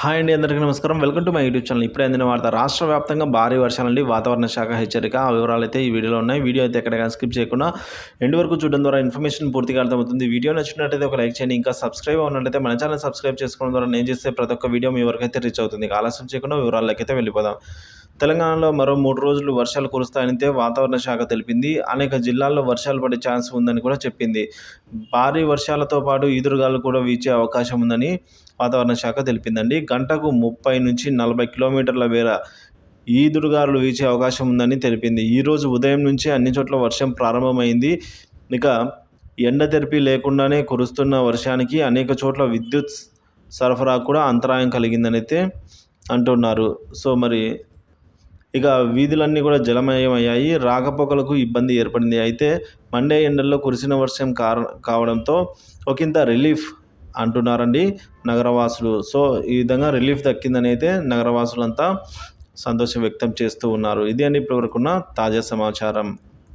Hi అండి అందరికీ నమస్కారం. Welcome to my YouTube channel. ఇప్పుడే అందిన వార్త రాష్ట్ర వ్యాప్తంగా భారీ వర్షాలండి. వాతావరణ శాఖ హెచ్చరిక ఆ వివరాలు అయితే ఈ వీడియోలో ఉన్నాయి. వీడియో అయితే ఎక్కడ స్కిప్ చేయకుండా ఎండ్ వరకు చూడడం ద్వారా ఇన్ఫర్మేషన్ పూర్తిగా అర్థమవుతుంది. వీడియో నచ్చినట్టయితే ఒక లైక్ చేయండి. ఇంకా సబ్స్క్రైబ్ అవునట్లయితే మన ఛానల్ సబ్స్క్రైబ్ చేసుకోవడం ద్వారా నేను చేస్తే ప్రతి ఒక్క వీడియో మీ వరకు అయితే రీచ్ అవుతుంది. ఆలస్యం చేయకుండా వివరాలకైతే వెళ్ళిపోదాం. తెలంగాణలో మరో మూడు రోజులు వర్షాలు కురుస్తాయనితే వాతావరణ శాఖ తెలిపింది. అనేక జిల్లాల్లో వర్షాలు పడే ఛాన్స్ ఉందని కూడా చెప్పింది. భారీ వర్షాలతో పాటు ఈదురుగాలు కూడా వీచే అవకాశం ఉందని వాతావరణ శాఖ తెలిపిందండి. గంటకు ముప్పై నుంచి నలభై కిలోమీటర్ల వేర ఈదురుగాలు వీచే అవకాశం ఉందని తెలిపింది. ఈరోజు ఉదయం నుంచి అన్ని చోట్ల వర్షం ప్రారంభమైంది. ఇక ఎండ తెరిపి లేకుండానే కురుస్తున్న వర్షానికి అనేక చోట్ల విద్యుత్ సరఫరా కూడా అంతరాయం కలిగిందని అయితే అంటున్నారు. సో మరి ఇక వీధులన్నీ కూడా జలమయమయ్యాయి. రాకపోకలకు ఇబ్బంది ఏర్పడింది. అయితే మండే ఎండల్లో కురిసిన వర్షం కార కావడంతో ఒకంత రిలీఫ్ అంటున్నారండి నగరవాసులు. సో ఈ విధంగా రిలీఫ్ దక్కిందని అయితే నగరవాసులంతా సంతోషం వ్యక్తం చేస్తూ ఉన్నారు. ఇది అని ఇప్పటివరకున్న తాజా సమాచారం.